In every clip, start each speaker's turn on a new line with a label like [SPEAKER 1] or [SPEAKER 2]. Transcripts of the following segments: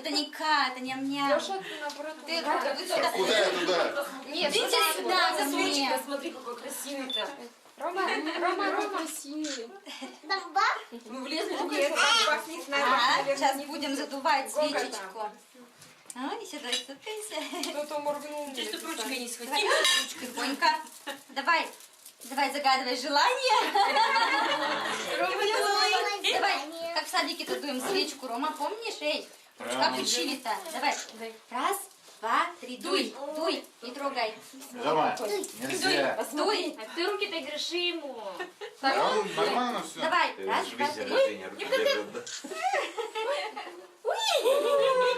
[SPEAKER 1] это не ка, это ням-ням. Ты вы сюда.
[SPEAKER 2] Куда я туда?
[SPEAKER 3] Нет,
[SPEAKER 1] Идите сюда, ко мне.
[SPEAKER 3] смотри, какой красивый-то.
[SPEAKER 4] Рома, Рома, Рома.
[SPEAKER 3] Мы влезли, нет, пахнет
[SPEAKER 1] Ага, сейчас будем задувать свечечку. А, не сюда, ступайся.
[SPEAKER 3] Кто-то моргнул.
[SPEAKER 1] Ты чтоб ручкой не схватил. Ручкой, Бонька. Давай, давай загадывай желание. Рома, Давай, как в садике тут дуем свечку. Рома, помнишь? Эй, как учили-то? Давай. Раз, два, три. Дуй, дуй, не трогай.
[SPEAKER 2] Давай. Нельзя.
[SPEAKER 1] Дуй.
[SPEAKER 4] А ты руки-то греши ему.
[SPEAKER 2] Нормально все.
[SPEAKER 1] Давай, раз, два, три.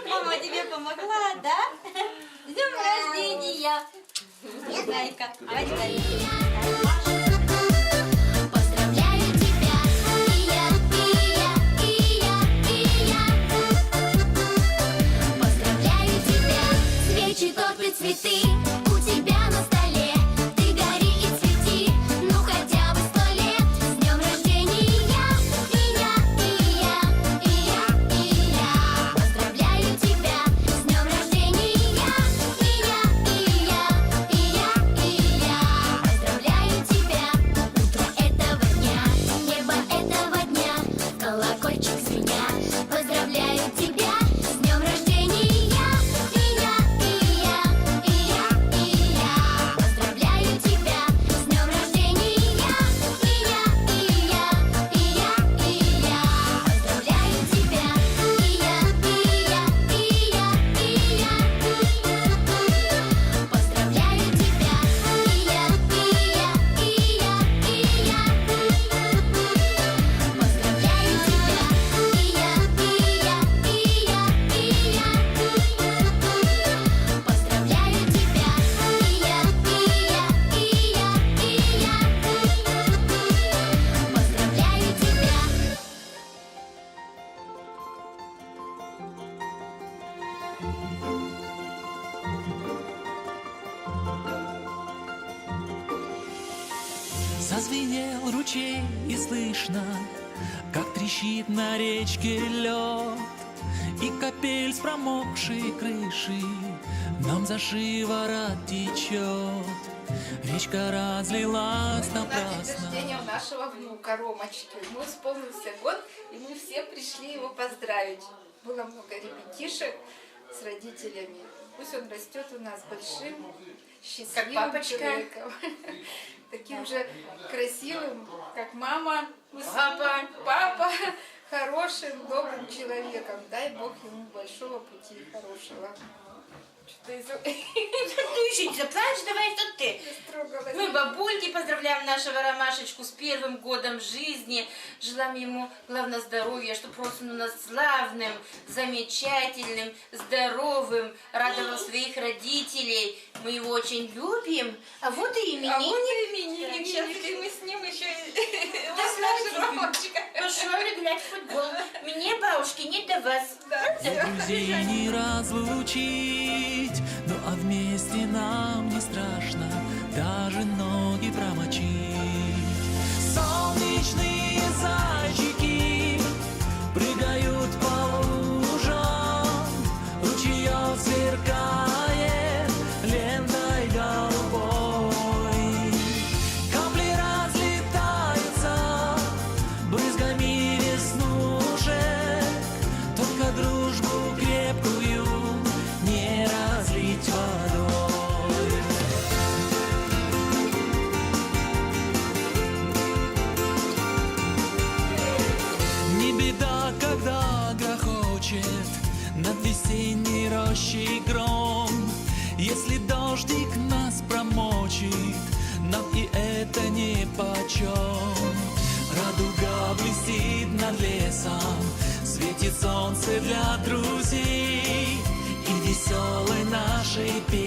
[SPEAKER 1] Мама тебе помогла, да? С днем рождения! Зайка, давай,
[SPEAKER 5] Зазвенел ручей и слышно, как трещит на речке лед, И капель с промокшей крыши нам за шиворот течет. Речка разлилась
[SPEAKER 6] На день
[SPEAKER 5] напрасно.
[SPEAKER 6] рождения у нашего внука Ромочки. Ему исполнился год, и мы все пришли его поздравить. Было много ребятишек с родителями. Пусть он растет у нас большим, счастливым
[SPEAKER 3] Как
[SPEAKER 6] человеком. Таким же красивым, как мама.
[SPEAKER 3] Папа.
[SPEAKER 6] Папа. Хорошим, добрым человеком. Дай Бог ему большого пути хорошего. Что-то из...
[SPEAKER 3] Ты еще не заплачешь, давай, что ты? Мы бабульки поздравляем нашего Ромашечку с первым годом жизни. Желаем ему, главное, здоровья, чтобы рос он у нас славным, замечательным, здоровым, радовал своих родителей. Мы его очень любим. А вот и
[SPEAKER 6] А вот
[SPEAKER 3] именинник.
[SPEAKER 6] и именинник. Сейчас мы с ним еще
[SPEAKER 3] Да. Пошел играть в футбол. Мне, бабушки, не до вас.
[SPEAKER 5] Друзей не разлучить, ну а вместе нам не страшно даже ноги промочить. дождик нас промочит, нам и это не почем. Радуга блестит над лесом, светит солнце для друзей и веселой нашей песни.